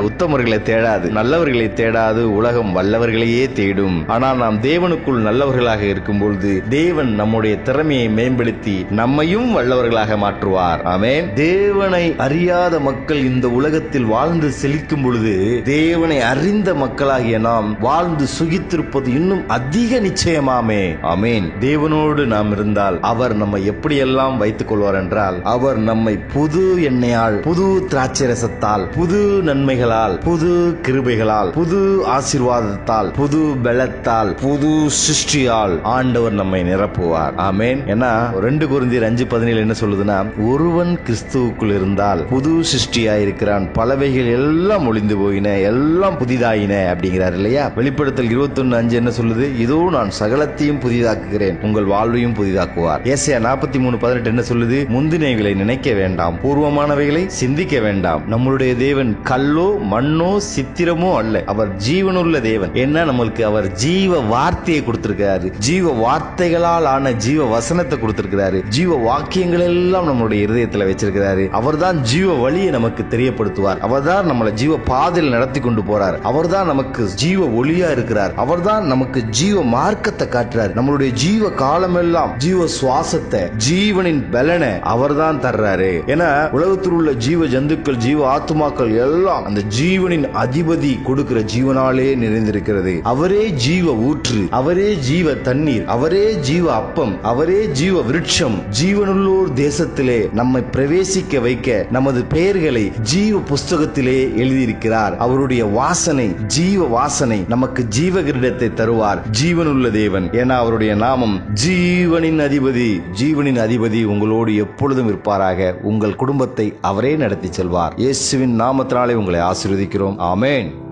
உத்தமர்களை தேடாது நல்லவர்களை தேடாது உலகம் வல்லவர்களையே தேடும். ஆனால் நாம் தேவனுக்குள் நல்லவர்களாக இருக்கும் பொழுது தேவன் நம்முடைய திறமையை மேம்படுத்தி நம்மையும் வல்லவர்களாக மாற்றுவார். ஆமென். தேவனை அறியாத மக்கள் இந்த உலகத்தில் வாழ்ந்து செழிக்கும் பொழுது தேவனை அறிந்த மக்களாகிய நாம் வாழ்ந்து சுகித்திருப்பது இன்னும் அதிக நிச்சயமாமே. ஆமேன். தேவனோடு நாம் இருந்தால் அவர் நம்மை எப்படியெல்லாம் வைத்துக் கொள்வார் என்றால் அவர் நம்மை புது எண்ணெயால் புது திராட்சை ரசத்தால் புது கிருபைகளால் புது கிருபைகளால் புது ஆசீர்வாதத்தால் புது பலத்தால் புது சிருஷ்டியால் ஆண்டவர் நம்மை நிரப்புவார். ஆமேன். ஏன்னா ரெண்டு குருந்தியர் அஞ்சு பதினேழு என்ன சொல்லுதுன்னா ஒருவன் கிறிஸ்துவுக்குள் இருந்தால் புது சிருஷ்டியாக இருக்கிறான். பலவைகள் எல்லாம் ஒளிந்து போயின எல்லாம் புதிதாயின அப்படிங்கிறார் இல்லையா? வெளிப்படுத்தல் இருபத்தொன்னு அஞ்சு என்ன சொல்லுது? இதோ நான் சகலத்தையும் புதிதாக்குகிறேன். உங்கள் வாழ்வையும் புதிதாக்குவார். ஏசியா நாற்பத்தி மூணு பதினெட்டு என்ன சொல்லுது? முந்தினைகளை நினைக்க வேண்டாம். பூர்வமானவைகளை சிந்திக்க வேண்டாம். நம்மளுடைய தேவன் கல்லோ மண்ணோ சித்திரமோ அல்ல. அவர் ஜீவனுள்ள தேவன். என்ன நம்மளுக்கு அவர் ஜீவ வார்த்தையை கொடுத்திருக்கிறாரு. ஜீவ வார்த்தைகளால் ஆன ஜீவ வசனத்தை கொடுத்திருக்கிறாரு. ஜீவ வாக்கியங்கள் எல்லாம் நம்மளுடைய இருதயத்துல வச்சிருக்கிறாரு. அவர்தான் ஜீவ வழியை நமக்கு தெரியப்படுத்துவார். அவர்தான் நம்மளை ஜீவ பாதையில் நடத்தி கொண்டு போறார். அவர்தான் நமக்கு ஜீவ ஒளியா இருக்கிறார். அவர்தான் நமக்கு ஜீவ மார்க்கத்தை காட்டுறார். நம்மளுடைய ஜீவ காலமெல்லாம் ஜீவ சுவாசத்தை ஜீவனின் பலனை அவர் தான் தர்றாரு. ஏன்னா உலகத்தில் உள்ள ஜீவ ஜந்துக்கள் ஜீவ ஆத்துமாக்கள் எல்லாம் அந்த ஜீவனின் அதிபதி கொடுக்கிற ஜீவனாலே நிறைந்திருக்கிறது. அவரே ஜீவ ஊற்று அவரே ஜீவ தண்ணீர் அவரே ஜீவ அப்பம் அவரே ஜீவ விருட்சம். ஜீவனுள்ளோர் தேசத்திலே நம்மை பிரவேசிக்க வைக்க நமது பெயர்களை ஜீவ புஸ்தகத்திலே எழுதியிருக்கிறார். அவருடைய வாசனை ஜீவ வாசனை நமக்கு ஜீவ கிரீடத்தை தருவார். ஜீவனுள்ள தேவன் ஏன்னா அவருடைய நாமம் ஜீவனின் அதிபதி. ஜீவனின் அதிபதி உங்களோடு எப்பொழுதும் இருப்பாராக. உங்கள் குடும்பத்தை அவரே நடத்தி செல்வார். இயேசுவின் நாமத்தினாலே உங்களை ஆசிர்வதிக்கிறோம். ஆமேன்.